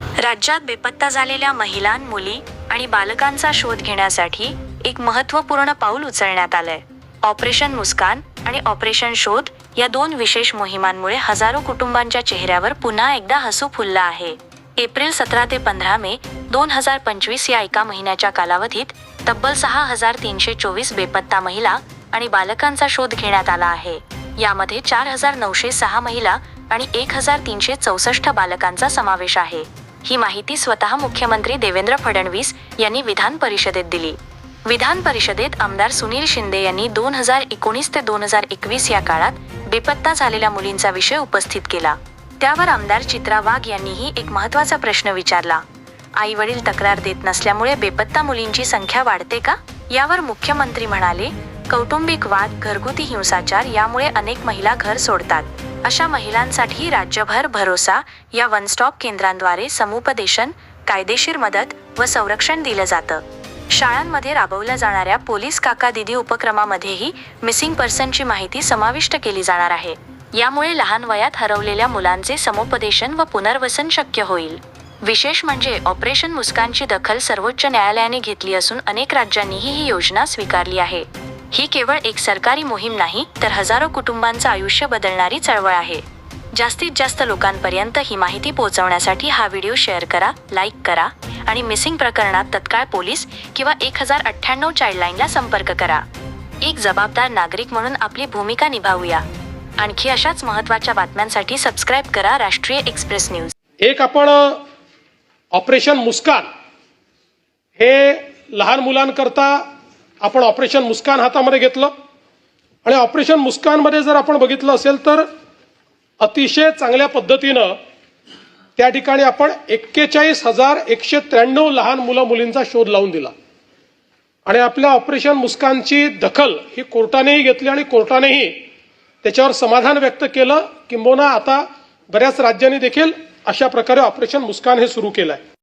राज्यात बेपत्ता झालेल्या महिला मुली आणि बालकांचा शोध घेण्यासाठी एक महत्त्वपूर्ण पाऊल उचलण्यात आलंय. ऑपरेशन मुस्कान आणि ऑपरेशन शोध या दोन विशेष मोहिमांमुळे हजारो कुटुंबांच्या चेहऱ्यावर पुन्हा एकदा हसू फुललं आहे. एप्रिल सतरा ते पंधरा मे दोन हजार पंचवीस या एका महिन्याच्या कालावधीत तब्बल सहा हजार तीनशे चोवीस बेपत्ता महिला आणि बालकांचा शोध घेण्यात आला आहे. यामध्ये चार हजार नऊशे सहा महिला आणि एक हजार तीनशे चौसष्ट बालकांचा समावेश आहे. ही माहिती स्वतः मुख्यमंत्री देवेंद्र फडणवीस यांनी विधान परिषदेत दिली. विधान परिषदेत आमदार सुनील शिंदे यांनी दोन हजार एकोणीस ते दोन हजार एकवीस या काळात बेपत्ता झालेल्या मुलींचा विषय उपस्थित केला. त्यावर आमदार चित्रा वाघ यांनीही एक महत्त्वाचा प्रश्न विचारला. आई वडील तक्रार देत नसल्यामुळे बेपत्ता मुलींची संख्या वाढते का? यावर मुख्यमंत्री म्हणाले कौटुंबिक वाद घरगुती हिंसाचार यामुळे अनेक महिला घर सोडतात. अशा महिलांसाठी राज्यभर भरोसा या वन स्टॉप केंद्रांद्वारे समुपदेशन कायदेशीर मदत व संरक्षण दिलं जातं. शाळांमध्ये राबवल्या जाणाऱ्या पोलीस काका दिदी उपक्रमामध्येही मिसिंग पर्सनची माहिती समाविष्ट केली जाणार आहे. यामुळे लहान वयात हरवलेल्या मुलांचे समुपदेशन व पुनर्वसन शक्य होईल. विशेष म्हणजे ऑपरेशन मुस्कानची दखल सर्वोच्च न्यायालयाने घेतली असून अनेक राज्यांनीही ही योजना स्वीकारली आहे. ही केवळ एक सरकारी मोहीम नाही तर हजारो कुटुंबांचं आयुष्य बदलणारी चळवळ आहे. जास्तीत जास्त लोकांपर्यंत ही माहिती पोहोचवण्यासाठी हा व्हिडिओ शेअर करा लाईक करा आणि मिसिंग प्रकरणात तत्काळ पोलीस किंवा एक हजार अठ्ठ्याण्णव चाइल्डलाईनला संपर्क करा. एक जबाबदार नागरिक म्हणून आपली भूमिका निभावूया. आणखी अशाच महत्त्वाच्या बातम्यांसाठी सबस्क्राईब करा राष्ट्रीय एक्सप्रेस न्यूज. एक आपण ऑपरेशन मुस्कान हे लहान मुलांकरता आपण ऑपरेशन मुस्कान हातामध्ये घेतलं. आणि ऑपरेशन मुस्कानमध्ये जर आपण बघितलं असेल तर अतिशय चांगल्या पद्धतीनं त्या ठिकाणी आपण एक्केचाळीस हजार एकशे त्र्याण्णव लहान मुलं मुलींचा शोध लावून दिला. आणि आपल्या ऑपरेशन मुस्कानची दखल ही कोर्टानेही घेतली आणि कोर्टानेही त्याच्यावर समाधान व्यक्त केलं किंबहुना आता बऱ्याच राज्यांनी देखील अशा प्रकारे ऑपरेशन मुस्कान हे सुरू केलं आहे